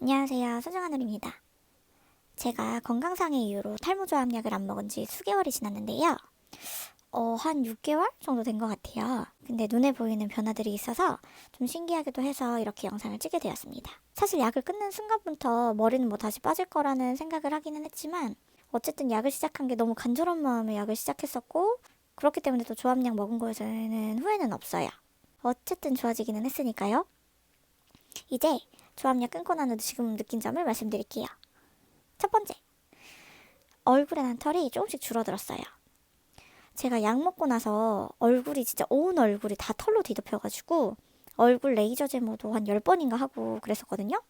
안녕하세요. 소중하늘입니다. 제가 건강상의 이유로 탈모조합약을 안 먹은 지 수개월이 지났는데요. 어, 한 6개월 정도 된 것 같아요. 근데 눈에 보이는 변화들이 있어서 좀 신기하기도 해서 이렇게 영상을 찍게 되었습니다. 사실 약을 끊는 순간부터 머리는 뭐 다시 빠질 거라는 생각을 하기는 했지만 어쨌든 약을 시작한 게 너무 간절한 마음에 약을 시작했었고 그렇기 때문에 또 조합약 먹은 거에서는 후회는 없어요. 어쨌든 좋아지기는 했으니까요. 이제 조합약 끊고 난후 지금 느낀 점을 말씀드릴게요. 첫 번째, 얼굴에 난 털이 조금씩 줄어들었어요. 제가 약 먹고 나서 얼굴이 진짜 온 얼굴이 다 털로 뒤덮여가지고 얼굴 레이저 제모도 한 10번인가 하고 그랬었거든요.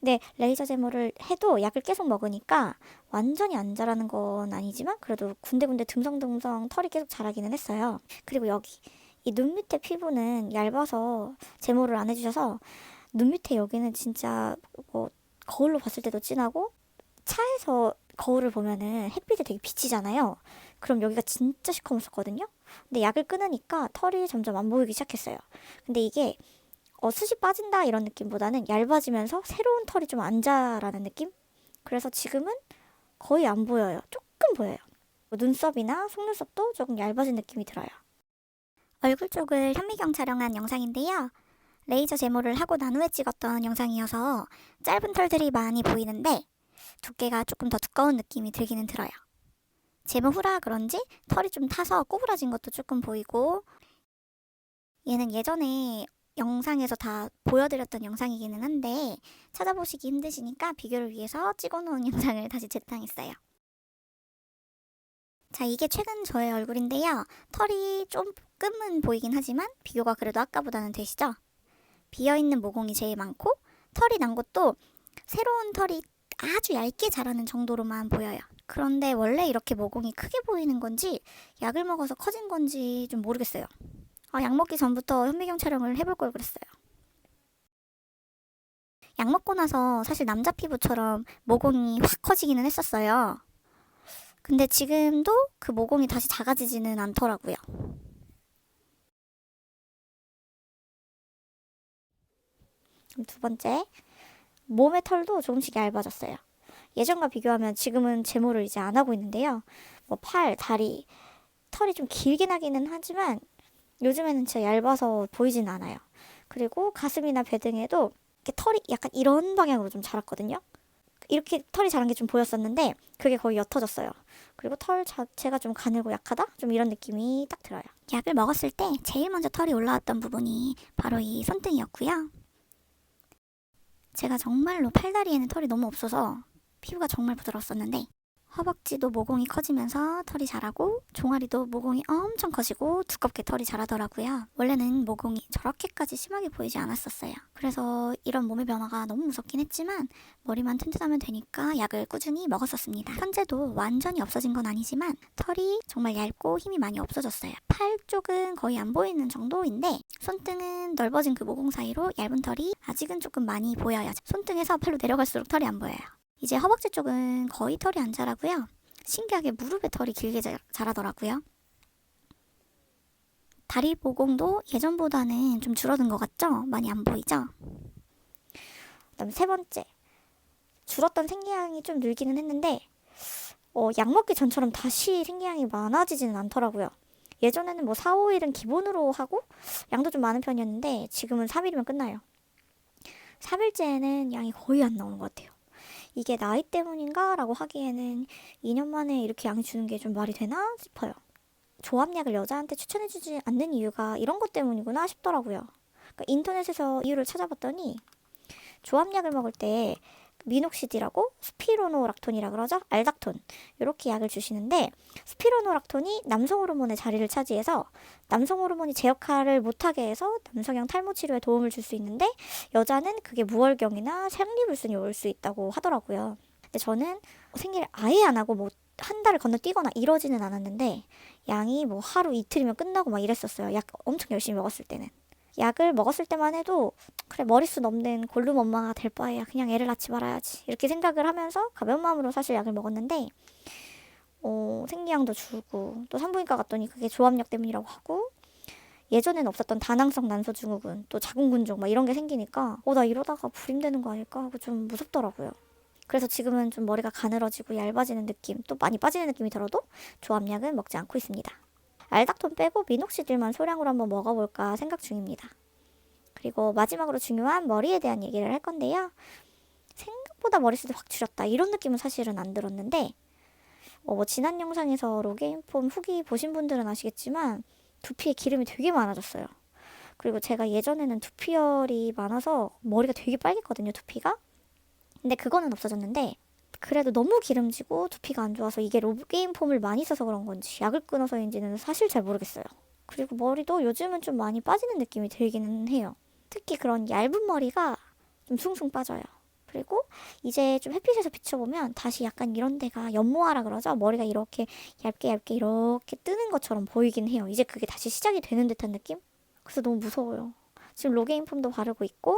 근데 레이저 제모를 해도 약을 계속 먹으니까 완전히 안 자라는 건 아니지만 그래도 군데군데 듬성듬성 털이 계속 자라기는 했어요. 그리고 여기 이 눈 밑에 피부는 얇아서 제모를 안 해주셔서 눈 밑에 여기는 진짜 뭐 거울로 봤을 때도 진하고 차에서 거울을 보면은 햇빛에 되게 비치잖아요. 그럼 여기가 진짜 시커멓었거든요. 근데 약을 끊으니까 털이 점점 안 보이기 시작했어요. 근데 이게 어, 숱이 빠진다 이런 느낌보다는 얇아지면서 새로운 털이 좀 안 자라는 느낌? 그래서 지금은 거의 안 보여요. 조금 보여요. 뭐 눈썹이나 속눈썹도 조금 얇아진 느낌이 들어요. 얼굴 쪽을 현미경 촬영한 영상인데요. 레이저 제모를 하고 난 후에 찍었던 영상이어서 짧은 털들이 많이 보이는데 두께가 조금 더 두꺼운 느낌이 들기는 들어요. 제모 후라 그런지 털이 좀 타서 꼬부라진 것도 조금 보이고 얘는 예전에 영상에서 다 보여드렸던 영상이기는 한데 찾아보시기 힘드시니까 비교를 위해서 찍어놓은 영상을 다시 재탕했어요. 자, 이게 최근 저의 얼굴인데요. 털이 조금은 보이긴 하지만 비교가 그래도 아까보다는 되시죠? 비어있는 모공이 제일 많고 털이 난 것도 새로운 털이 아주 얇게 자라는 정도로만 보여요. 그런데 원래 이렇게 모공이 크게 보이는 건지 약을 먹어서 커진 건지 좀 모르겠어요. 아, 약 먹기 전부터 현미경 촬영을 해볼 걸 그랬어요. 약 먹고 나서 사실 남자 피부처럼 모공이 확 커지기는 했었어요. 근데 지금도 그 모공이 다시 작아지지는 않더라고요. 두 번째, 몸의 털도 조금씩 얇아졌어요. 예전과 비교하면 지금은 제모를 이제 안 하고 있는데요. 뭐 팔, 다리, 털이 좀 길게 나기는 하지만 요즘에는 진짜 얇아서 보이진 않아요. 그리고 가슴이나 배 등에도 이렇게 털이 약간 이런 방향으로 좀 자랐거든요. 이렇게 털이 자란 게 좀 보였었는데 그게 거의 옅어졌어요. 그리고 털 자체가 좀 가늘고 약하다? 좀 이런 느낌이 딱 들어요. 약을 먹었을 때 제일 먼저 털이 올라왔던 부분이 바로 이 손등이었고요. 제가 정말로 팔다리에는 털이 너무 없어서 피부가 정말 부드러웠었는데 허벅지도 모공이 커지면서 털이 자라고 종아리도 모공이 엄청 커지고 두껍게 털이 자라더라고요. 원래는 모공이 저렇게까지 심하게 보이지 않았었어요. 그래서 이런 몸의 변화가 너무 무섭긴 했지만 머리만 튼튼하면 되니까 약을 꾸준히 먹었었습니다. 현재도 완전히 없어진 건 아니지만 털이 정말 얇고 힘이 많이 없어졌어요. 팔 쪽은 거의 안 보이는 정도인데 손등은 넓어진 그 모공 사이로 얇은 털이 아직은 조금 많이 보여요. 손등에서 팔로 내려갈수록 털이 안 보여요. 이제 허벅지 쪽은 거의 털이 안 자라고요. 신기하게 무릎에 털이 길게 자, 자라더라고요. 다리 모공도 예전보다는 좀 줄어든 것 같죠? 많이 안 보이죠? 그다음 세 번째. 줄었던 생리향이 좀 늘기는 했는데 어, 약 먹기 전처럼 다시 생리향이 많아지지는 않더라고요. 예전에는 뭐 4, 5일은 기본으로 하고 양도 좀 많은 편이었는데 지금은 3일이면 끝나요. 3일째에는 양이 거의 안 나오는 것 같아요. 이게 나이 때문인가? 라고 하기에는 2년 만에 이렇게 양이 주는 게 좀 말이 되나 싶어요. 조합약을 여자한테 추천해주지 않는 이유가 이런 것 때문이구나 싶더라고요. 그러니까 인터넷에서 이유를 찾아봤더니 조합약을 먹을 때 미녹시디라고 스피로노락톤이라 그러죠? 알닥톤 이렇게 약을 주시는데 스피로노락톤이 남성 호르몬의 자리를 차지해서 남성 호르몬이 제 역할을 못하게 해서 남성형 탈모 치료에 도움을 줄 수 있는데 여자는 그게 무월경이나 생리불순이 올 수 있다고 하더라고요. 근데 저는 생리를 아예 안 하고 뭐 한 달을 건너뛰거나 이러지는 않았는데 양이 뭐 하루 이틀이면 끝나고 막 이랬었어요. 약 엄청 열심히 먹었을 때는. 약을 먹었을 때만 해도 그래 머릿수 없는 골룸 엄마가 될 바에야 그냥 애를 낳지 말아야지 이렇게 생각을 하면서 가벼운 마음으로 사실 약을 먹었는데 어, 생리량도 줄고 또 산부인과 갔더니 그게 조합약 때문이라고 하고 예전에는 없었던 다낭성 난소 증후군, 또 자궁근종 막 이런 게 생기니까 어 나 이러다가 불임되는 거 아닐까 하고 좀 무섭더라고요. 그래서 지금은 좀 머리가 가늘어지고 얇아지는 느낌, 또 많이 빠지는 느낌이 들어도 조합약은 먹지 않고 있습니다. 알닥돈 빼고 미녹시딜만 소량으로 한번 먹어볼까 생각 중입니다. 그리고 마지막으로 중요한 머리에 대한 얘기를 할 건데요. 생각보다 머리숱이 확 줄였다 이런 느낌은 사실은 안 들었는데 어, 뭐 지난 영상에서 로게인폼 후기 보신 분들은 아시겠지만 두피에 기름이 되게 많아졌어요. 그리고 제가 예전에는 두피열이 많아서 머리가 되게 빨갰거든요, 두피가. 근데 그거는 없어졌는데 그래도 너무 기름지고 두피가 안 좋아서 이게 로게인 폼을 많이 써서 그런 건지 약을 끊어서인지는 사실 잘 모르겠어요. 그리고 머리도 요즘은 좀 많이 빠지는 느낌이 들기는 해요. 특히 그런 얇은 머리가 좀 숭숭 빠져요. 그리고 이제 좀 햇빛에서 비춰보면 다시 약간 이런 데가 연모하라 그러죠. 머리가 이렇게 얇게 얇게 이렇게 뜨는 것처럼 보이긴 해요. 이제 그게 다시 시작이 되는 듯한 느낌? 그래서 너무 무서워요. 지금 로게인 폼도 바르고 있고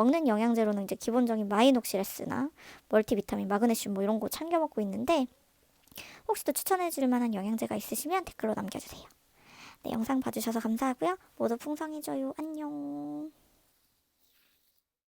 먹는 영양제로는 이제 기본적인 마이녹시레스나 멀티비타민, 마그네슘 뭐 이런 거 챙겨 먹고 있는데 혹시 또 추천해 줄 만한 영양제가 있으시면 댓글로 남겨주세요. 네, 영상 봐주셔서 감사하고요. 모두 풍성해져요. 안녕.